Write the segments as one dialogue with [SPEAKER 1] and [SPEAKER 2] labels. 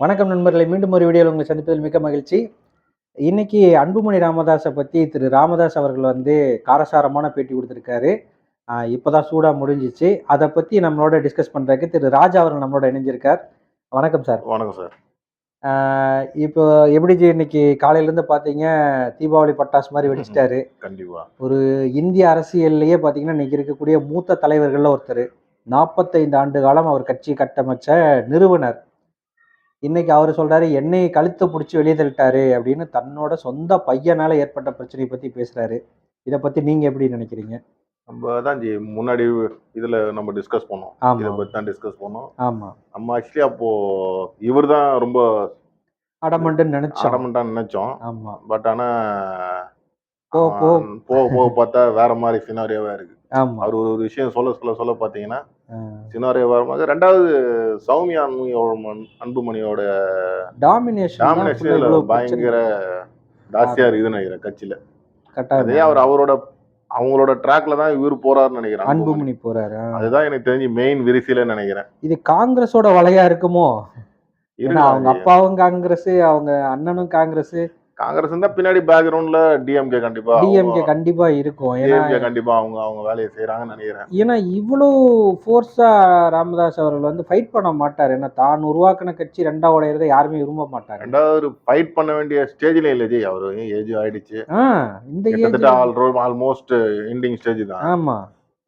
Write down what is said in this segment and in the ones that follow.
[SPEAKER 1] வணக்கம் நண்பர்களே மீண்டும் ஒரு வீடியோவில் உங்களை சந்திப்பதில் மிக்க மகிழ்ச்சி. இன்னைக்கு அன்புமணி ராமதாஸை பற்றி திரு ராமதாஸ் அவர்கள் வந்து காரசாரமான பேட்டி கொடுத்துருக்காரு. ஆஹ் இப்போதான் சூடாக முடிஞ்சிச்சு. அதை பற்றி நம்மளோட டிஸ்கஸ் பண்ணுறதுக்கு திரு ராஜா அவர்கள் நம்மளோட இணைஞ்சிருக்கார். வணக்கம் சார்.
[SPEAKER 2] வணக்கம் சார்.
[SPEAKER 1] இப்போ எப்படி இன்னைக்கு காலையிலேருந்து பார்த்தீங்க தீபாவளி பட்டாசு மாதிரி வெடிச்சிட்டாரு.
[SPEAKER 2] கண்டிப்பா.
[SPEAKER 1] ஒரு இந்திய அரசியல்லையே பார்த்தீங்கன்னா இன்னைக்கு இருக்கக்கூடிய மூத்த தலைவர்களில் ஒருத்தர். நாற்பத்தைந்து ஆண்டு காலம் அவர் கட்சி கட்டமைச்ச நிறுவனர். இன்னைக்கு அவர் சொல்றாரு என்னை கழுத்தை பிடிச்சி வெளியே தள்ளிட்டாரு அப்படின்னு தன்னோட சொந்த பையனால ஏற்பட்ட பிரச்சனையை பத்தி பேசுறாரு. இதை பத்தி நீங்க எப்படி நினைக்கிறீங்க?
[SPEAKER 2] நம்ம தான் ஜி முன்னாடி இதுல நம்ம டிஸ்கஸ் பண்ணோம். இதை பத்தி தான் டிஸ்கஸ் பண்ணோம்.
[SPEAKER 1] ஆமா.
[SPEAKER 2] நம்ம ஆக்சுவலி அப்போ இவர் தான் ரொம்ப
[SPEAKER 1] அடமண்டுன்னு நினைச்சோம்.
[SPEAKER 2] அடமெண்டா நினைச்சோம்.
[SPEAKER 1] ஆமா.
[SPEAKER 2] பட் ஆனா
[SPEAKER 1] போ, போ.
[SPEAKER 2] ஆ, போக போக பார்த்தா வேற மாதிரி சினாரியோவா இருக்கு.
[SPEAKER 1] ஆமா.
[SPEAKER 2] அவர் ஒரு விஷயம் சொல்ல சொல்ல சொல்ல பாத்தீங்கன்னா
[SPEAKER 1] ஆஹ்
[SPEAKER 2] சினாரியோ வரும்போது ரெண்டாவது சௌமியா அன்புமணியோட மன்- அன்புமணியோட
[SPEAKER 1] டாமினேஷன்
[SPEAKER 2] டாமினேஷன் பயங்கர தாசியா இருக்குதுன்னு நினைக்கிறேன் கட்சியில. அதே அவர் அவரோட அவங்களோட ட்ராக்ல தான் இவர் போறாருன்னு நினைக்கிறேன் அன்புமணி.
[SPEAKER 1] போறாரு.
[SPEAKER 2] அதுதான் எனக்கு தெரிஞ்சு மெயின் விரிசையில நினைக்கிறேன்.
[SPEAKER 1] இது காங்கிரஸோட வலையா இருக்குமோ? அவங்க. அப்பாவும் காங்கிரஸ் அவங்க அண்ணனும் காங்கிரஸ்.
[SPEAKER 2] காங்கிரஸ் இருந்தா பின்னாடி பேக்ரவுண்ட்ல டிஎம்கே கண்டிப்பா
[SPEAKER 1] டிஎம்கே கண்டிப்பா இருக்கும். ஏன்னா
[SPEAKER 2] டிஎம்கே கண்டிப்பா அவங்க அவங்க வேலையை செய்யறாங்கன்னு நினைக்கிறேன்.
[SPEAKER 1] ஏன்னா இவ்வளோ ஃபோர்ஸா ராமதாஸ் அவர்கள் வந்து ஃபைட் பண்ண மாட்டார். ஏன்னா தான் உருவாக்கின கட்சி ரெண்டா உடையறதை யாருமே விரும்ப மாட்டாங்க
[SPEAKER 2] ரெண்டாவது ஃபைட் பண்ண வேண்டிய ஸ்டேஜ்ல இல்ல ஜி. அவரு ஏஜ் ஆயிடுச்சு.
[SPEAKER 1] இந்த
[SPEAKER 2] கிட்டத்தட்ட ஆல்மோஸ்ட் எண்டிங் ஸ்டேஜ் தான்.
[SPEAKER 1] ஆமா.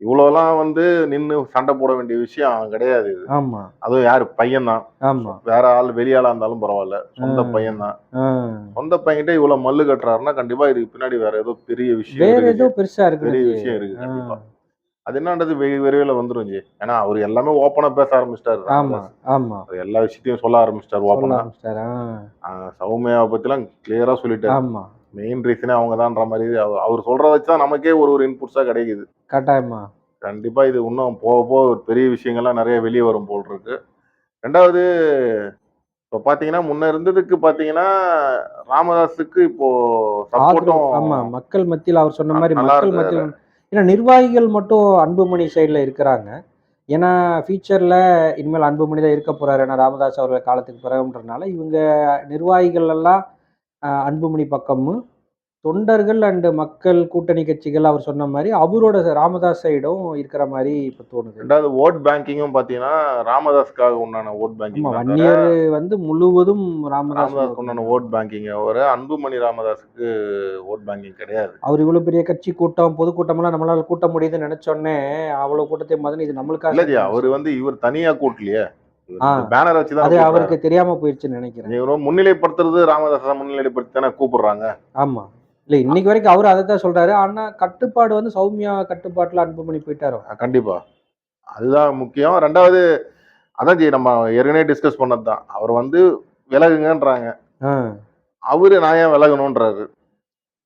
[SPEAKER 2] இவ்வளவுலாம் வந்து நின்னு சண்டை போட வேண்டிய விஷயம் கிடையாது இது.
[SPEAKER 1] ஆமா.
[SPEAKER 2] அதுவும் யாரு? பையன் தான்
[SPEAKER 1] ஆமா.
[SPEAKER 2] வேற ஆள் வெளியாளா இருந்தாலும் பரவாயில்ல. சொந்த. பையன் தான். சொந்த பையன்கிட்ட இவ்வளவு மல்லு கட்டுறாருன்னா கண்டிப்பா இதுக்கு பின்னாடி வேற ஏதோ பெரிய விஷயம்
[SPEAKER 1] வேற ஏதோ. பெருசா இருக்கு
[SPEAKER 2] பெரிய விஷயம் இருக்கு கண்டிப்பா. அது என்னன்றது விரைவில் வந்துரும் ஜி. ஏன்னா அவர் எல்லாமே ஓப்பனா பேச ஆரம்பிச்சிட்டாரு.
[SPEAKER 1] ஆமா ஆமா.
[SPEAKER 2] எல்லா விஷயத்தையும் சொல்ல ஆரம்பிச்சிட்டாரு ஓப்பனா. சௌமியாவை பத்திலாம் கிளியரா சொல்லிட்டாரு.
[SPEAKER 1] ஆமா.
[SPEAKER 2] மெயின் ரீசனே அவங்க தான்ற மாதிரி அவர் அவர் சொல்றத வச்சு தான் நமக்கே ஒரு ஒரு இன்புட்ஸா கிடைக்குது.
[SPEAKER 1] கட்டாயமா.
[SPEAKER 2] கண்டிப்பா இது இன்னும் போக போக ஒரு பெரிய விஷயங்கள்லாம் நிறைய வெளியே வரும் போல் இருக்கு. ரெண்டாவது இப்போ பாத்தீங்கன்னா முன்ன இருந்ததுக்கு பாத்தீங்கன்னா ராமதாஸுக்கு இப்போ
[SPEAKER 1] ஆதரவு ஆமா
[SPEAKER 2] சப்போர்ட்டும்
[SPEAKER 1] மக்கள் மத்தியில் அவர் சொன்ன மாதிரி மக்கள். மத்தியில் ஏன்னா நிர்வாகிகள் மட்டும் அன்புமணி சைடில் இருக்கிறாங்க. ஏன்னா ஃபியூச்சரில் இனிமேல் அன்புமணி தான் இருக்க போறாரு. ஏன்னா ராமதாஸ் அவர்கள் காலத்துக்கு பிறகுன்றனால இவங்க நிர்வாகிகள் எல்லாம் அன்புமணி பக்கமும் தொண்டர்கள் அண்டு மக்கள் கூட்டணி கட்சிகள் அவர் சொன்ன மாதிரி அவரோட ராமதாஸ் சைடும் இருக்கிற மாதிரி இப்போ தோணுது.
[SPEAKER 2] ரெண்டாவது ஓட் பேங்கிங்கும் பாத்தீங்கன்னா ராமதாஸ்க்காக உண்டான ஓட் பேங்கிங்
[SPEAKER 1] வன்னியர் வந்து முழுவதும் ராமதாஸ்
[SPEAKER 2] உண்டான ஓட் பேங்கிங் வர அன்புமணி ராமதாஸுக்கு ஓட் பேங்கிங் கிடையாது.
[SPEAKER 1] அவர் இவ்வளவு பெரிய கட்சி கூட்டம் பொதுக்கூட்டமெல்லாம் நம்மளால கூட்ட முடியுதுன்னு நினைச்சோடனே அவ்வளவு கூட்டத்தை மாதிரி இது நம்மளுக்காக
[SPEAKER 2] இல்ல ஜி அவர் வந்து இவர் தனியா கூட்டலையே. பேனர் வச்சு
[SPEAKER 1] அது அவருக்கு தெரியாம போயிடுச்சுன்னு நினைக்கிறேன்.
[SPEAKER 2] முன்னிலைப்படுத்துறது ராமதாஸ் முன்னிலைப்படுத்தி தானே கூப்பிடுறாங்க?
[SPEAKER 1] ஆமா. இல்ல இன்னைக்கு வரைக்கும் அவர் அதை தான் சொல்றாரு. ஆனா கட்டுப்பாடு வந்து சௌமியா கட்டுப்பாட்டுல அன்புமணி போயிட்டாரோ?
[SPEAKER 2] அஹ் கண்டிப்பா. அதுதான் முக்கியம். ரெண்டாவது அதான் ஜி நம்ம ஏற்கனவே டிஸ்கஸ் பண்ணது தான் அவர் வந்து விலகுங்கன்றாங்க. அவரு நான் ஏன் விலகணுன்றாரு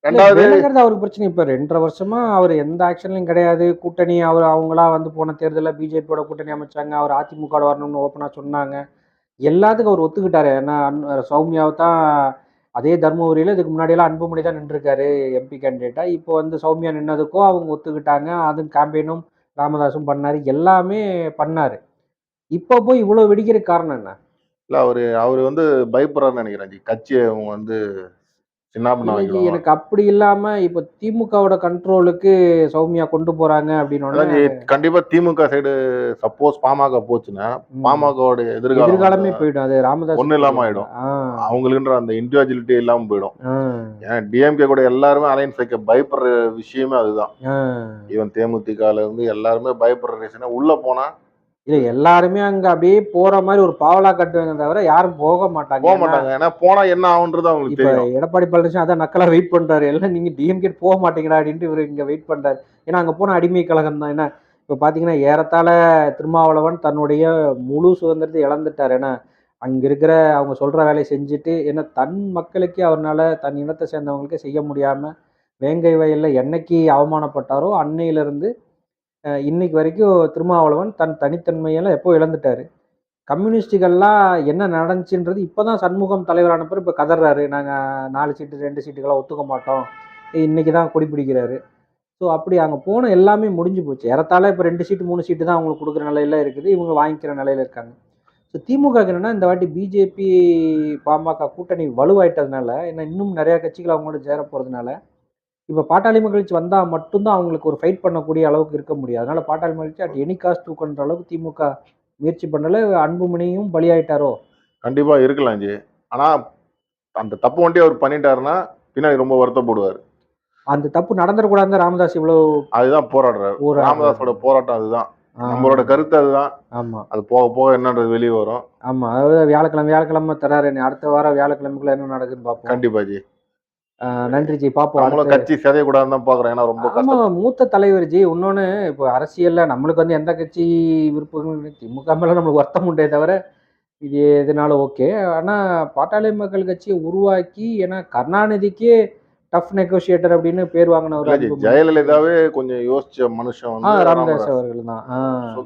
[SPEAKER 2] ரெண்டாவது
[SPEAKER 1] அவருக்கு பிரச்சனை. இப்ப ரெண்டரை வருஷமா அவர் எந்த ஆக்ஷன்லயும் கிடையாது. கூட்டணி அவர் அவங்களா வந்து போன தேர்தலில் பிஜேபியோட கூட்டணி அமைச்சாங்க. அவர் அதிமுக வரணும்னு ஓப்பனா சொன்னாங்க. எல்லாத்துக்கும் அவர் ஒத்துக்கிட்டாரு. ஏன்னா சௌமியாவை தான் அதே தர்மபுரியில் இதுக்கு முன்னாடியெல்லாம் அன்புமணி தான் நின்றுருக்காரு எம்பி கேண்டிடேட்டாக இப்போ வந்து சௌமியா நின்னதுக்கும் அவங்க ஒத்துக்கிட்டாங்க. அதுவும் கேம்பெயினும் ராமதாஸும் பண்ணாரு. எல்லாமே பண்ணார். இப்போ போய் இவ்வளோ வெடிக்கிற காரணம் என்ன?
[SPEAKER 2] இல்லை அவர் அவர் வந்து பயப்படுறாருன்னு நினைக்கிறேன் ஜி கட்சியை அவங்க வந்து வைக்கணும்
[SPEAKER 1] எனக்கு அப்படி இல்லாம இப்போ திமுகவோட கண்ட்ரோலுக்கு சௌமியா கொண்டு போறாங்க அப்படின்னு
[SPEAKER 2] கண்டிப்பா திமுக சைடு சப்போஸ் பாமக போச்சுன்னா பாமகவோட எதிர்காலம்
[SPEAKER 1] எதிர்காலமே போயிடும். அது ராமதாஸ்
[SPEAKER 2] ஒண்ணும் இல்லாம ஆயிடும். அவங்களுக்குன்ற அந்த இண்டிவிஜுவலிட்டி இல்லாம போயிடும். ஏன்னா டிஎம்கே கூட எல்லாருமே அலைன்ஸ் வைக்க பயப்படுற விஷயமே அதுதான். ஈவன் தேமுதிகல இருந்து எல்லாருமே பயப்படுற ரீசனே உள்ள போனா
[SPEAKER 1] இல்ல எல்லாருமே அங்க அப்படியே போற மாதிரி ஒரு பாவலா கட்டுவாங்க தவிர யாரும் போக மாட்டாங்க.
[SPEAKER 2] போக மாட்டாங்க. ஏன்னா போனா என்ன ஆகுன்றது அவங்களுக்கு
[SPEAKER 1] இப்ப
[SPEAKER 2] தெரியும்.
[SPEAKER 1] எடப்பாடி பழனிசாமி அதான் நக்கலா வெயிட் பண்றாரு. எல்லாம் நீங்க டிஎம்கே போக மாட்டீங்களா அப்படின்ட்டு இவர் இங்க வெயிட் பண்றாரு. ஏன்னா அங்க போன அடிமை கழகம் தான். ஏன்னா இப்ப பாத்தீங்கன்னா ஏறத்தாழ திருமாவளவன் தன்னுடைய முழு சுதந்திரத்தை இழந்துட்டார். ஏன்னா அங்க இருக்கிற அவங்க சொல்ற வேலையை செஞ்சுட்டு ஏன்னா தன் மக்களுக்கே அவர்னால தன் இனத்தை சேர்ந்தவங்களுக்கே செய்ய முடியாம வேங்கை வயல்ல என்னைக்கு அவமானப்பட்டாரோ அன்னையிலிருந்து இன்னைக்கு வரைக்கும் திருமாவளவன் தன் தனித்தன்மையெல்லாம் எப்போ இழந்துட்டாரு? கம்யூனிஸ்டுகள்லாம் என்ன நடந்துச்சுன்றது இப்போதான் சண்முகம் தலைவரான பேர் இப்போ கதறாரு. நாங்கள் நாலு சீட்டு ரெண்டு சீட்டுக்கெல்லாம் ஒத்துக்க மாட்டோம். இன்னைக்கு தான் குடிப்பிடிக்கிறாரு ஸோ அப்படி அங்கே போன எல்லாமே முடிஞ்சு போச்சு. ஏறத்தாழ இப்போ ரெண்டு சீட்டு மூணு சீட்டு தான் அவங்களுக்கு கொடுக்குற நிலையில இருக்குது. இவங்க வாங்கிக்கிற நிலையில இருக்காங்க. ஸோ திமுக என்னன்னா இந்த வாட்டி பிஜேபி பாமக கூட்டணி வலுவாயிட்டதுனால ஏன்னா இன்னும் நிறையா கட்சிகள் அவங்களோட சேர போகிறதுனால இப்போ பாட்டாளி மகிழ்ச்சி வந்தால் மட்டும்தான் அவங்களுக்கு ஒரு ஃபைட் பண்ணக்கூடிய அளவுக்கு இருக்க முடியும். அதனால பாட்டாளி மகிழ்ச்சி அட் எனி காஸ்ட் தூக்கன்ற அளவுக்கு திமுக முயற்சி பண்ணல. அன்புமணியும் பலியாயிட்டாரோ?
[SPEAKER 2] கண்டிப்பா இருக்கலாம் ஜி. ஆனா அந்த தப்பு வண்டி அவர் பண்ணிட்டாருன்னா பின்னாடி ரொம்ப வருத்தப்படுவார்.
[SPEAKER 1] அந்த தப்பு நடந்துடக்கூடாது ராமதாஸ் இவ்வளவு
[SPEAKER 2] அதுதான் போராடுறாரு. ராமதாஸோட போராட்டம் அதுதான். நம்மளோட கருத்து அதுதான்.
[SPEAKER 1] ஆமா.
[SPEAKER 2] அது போக போக என்னன்றது வெளியே வரும்.
[SPEAKER 1] ஆமா. அதாவது வியாழக்கிழமை வியாழக்கிழமை தராரு அடுத்த வாரம் வியாழக்கிழமைக்குள்ள என்ன நடக்குதுன்னு பார்ப்போம்
[SPEAKER 2] கண்டிப்பா ஜி.
[SPEAKER 1] நன்றி ஜி.
[SPEAKER 2] நம்மளும்
[SPEAKER 1] அடுத்த-
[SPEAKER 2] கட்சி செதையக்கூடாதுன்னு தான் பாக்குறோம் ஏன்னா ரொம்ப கஷ்டம்.
[SPEAKER 1] மூத்த தலைவர் ஜி இன்னொன்னு இப்போ அரசியல்ல நம்மளுக்கு வந்து எந்த கட்சி விருப்பங்கள் திமுக மேல நம்மளுக்கு வருத்தம் உண்டே தவிர இது எதுனாலும் ஓகே. ஆனா பாட்டாளி மக்கள் கட்சியை உருவாக்கி ஏன்னா கருணாநிதிக்கே டஃப் நெகோசியேட்டர் அப்படின்னு பேர் வாங்கின ஒரு
[SPEAKER 2] இல்ல ஜி,
[SPEAKER 1] அன்புமணி.
[SPEAKER 2] ஜெயலலிதாவே கொஞ்சம் யோசிச்ச மனுஷன் வந்து
[SPEAKER 1] ராமதாஸ் அவர்கள் தான்.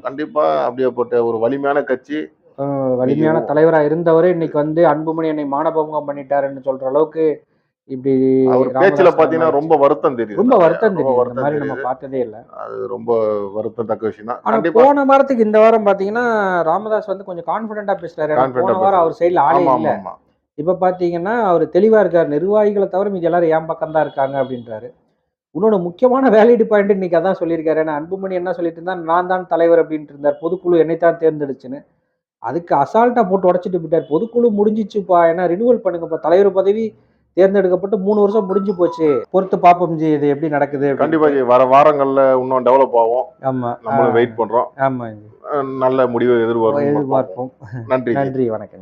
[SPEAKER 2] கண்டிப்பா அப்படியேப்பட்ட ஒரு வலிமையான கட்சி.
[SPEAKER 1] வலிமையான தலைவரா இருந்தவரே இன்னைக்கு வந்து அன்புமணி என்னை மானபங்கம் பண்ணிட்டாருன்னு சொல்ற அளவுக்கு இப்படி
[SPEAKER 2] அவர் பேச்சுல பாத்தீங்கன்னா. ரொம்ப வருத்தம் தெரியுது.
[SPEAKER 1] ரொம்ப வருத்தம் தெரியும் இந்த மாதிரி நம்ம பார்த்ததே இல்லை.
[SPEAKER 2] அது ரொம்ப வருத்தம் தக்க விஷயம் தான்
[SPEAKER 1] போன வாரத்துக்கு இந்த வாரம் பாத்தீங்கன்னா ராமதாஸ் வந்து கொஞ்சம் கான்பிடண்டா பேசுறாரு. போன வாரம் அவர் சைடுல ஆளே இல்ல. இப்ப பாத்தீங்கன்னா அவர் தெளிவா இருக்காரு. நிர்வாகிகளை தவிர மீதி எல்லாரும் என் பக்கம் தான் இருக்காங்க அப்படின்றாரு. இன்னொன்று முக்கியமான வேலிட் பாயிண்ட் இன்னைக்கு அதான் சொல்லியிருக்காரு. ஏன்னா அன்புமணி என்ன சொல்லிட்டு இருந்தா நான் தான் தலைவர் அப்படின்ட்டு இருந்தார். பொதுக்குழு என்னைத்தான் தேர்ந்தெடுச்சுன்னு. அதுக்கு அசால்ட்டா போட்டு உடச்சிட்டு போயிட்டார். பொதுக்குழு முடிஞ்சிச்சுப்பா. ஏன்னா ரினிவல் பண்ணுங்கப்பா. தலைவர் பதவி தேர்ந்தெடுக்கப்பட்டு மூணு வருஷம் முடிஞ்சு போச்சு. பொறுத்து பார்ப்போம் ஜி இது எப்படி நடக்குது.
[SPEAKER 2] கண்டிப்பா ஜி. வர வாரங்கள்ல இன்னும் டெவலப் ஆகும்.
[SPEAKER 1] ஆமா.
[SPEAKER 2] நம்மளும் வெயிட் பண்றோம்.
[SPEAKER 1] ஆமா
[SPEAKER 2] நல்ல முடிவை எதிர்பார்ப்போம்.
[SPEAKER 1] எதிர்பார்ப்போம்
[SPEAKER 2] நன்றி.
[SPEAKER 1] நன்றி வணக்கம்.